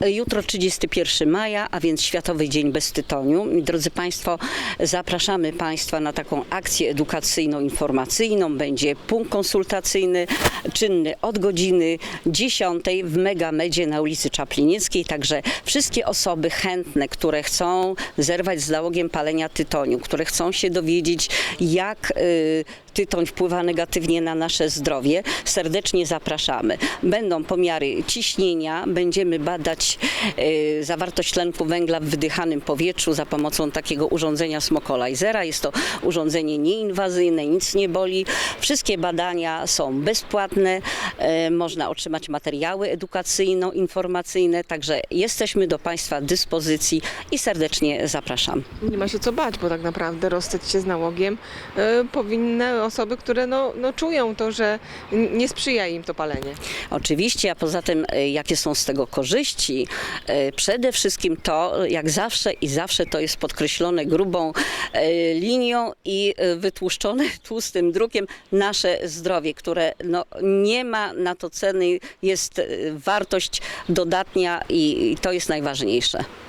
Jutro 31 maja, a więc Światowy Dzień Bez Tytoniu. Drodzy Państwo, zapraszamy Państwa na taką akcję edukacyjno-informacyjną. Będzie punkt konsultacyjny, czynny od godziny 10 w Megamedzie na ulicy Czaplinieckiej. Także wszystkie osoby chętne, które chcą zerwać z załogiem palenia tytoniu, które chcą się dowiedzieć, jak y, tytoń wpływa negatywnie na nasze zdrowie, serdecznie zapraszamy. Będą pomiary ciśnienia, będziemy badać y, zawartość tlenku węgla w wydychanym powietrzu za pomocą takiego urządzenia Smokalizera. Jest to urządzenie nieinwazyjne, nic nie boli. Wszystkie badania są bezpłatne, y, można otrzymać materiały edukacyjno-informacyjne, także jesteśmy do Państwa dyspozycji i serdecznie zapraszam. Nie ma się co bać, bo tak naprawdę rozstać się z nałogiem powinny osoby, które no, no czują to, że nie sprzyja im to palenie. Oczywiście, a poza tym, y, jakie są z tego korzyści? Y, Przede wszystkim to, jak zawsze i zawsze to jest podkreślone grubą y, linią i wytłuszczone tłustym drukiem nasze zdrowie, które no, nie ma na to ceny, jest wartość dodatnia i to jest najważniejsze.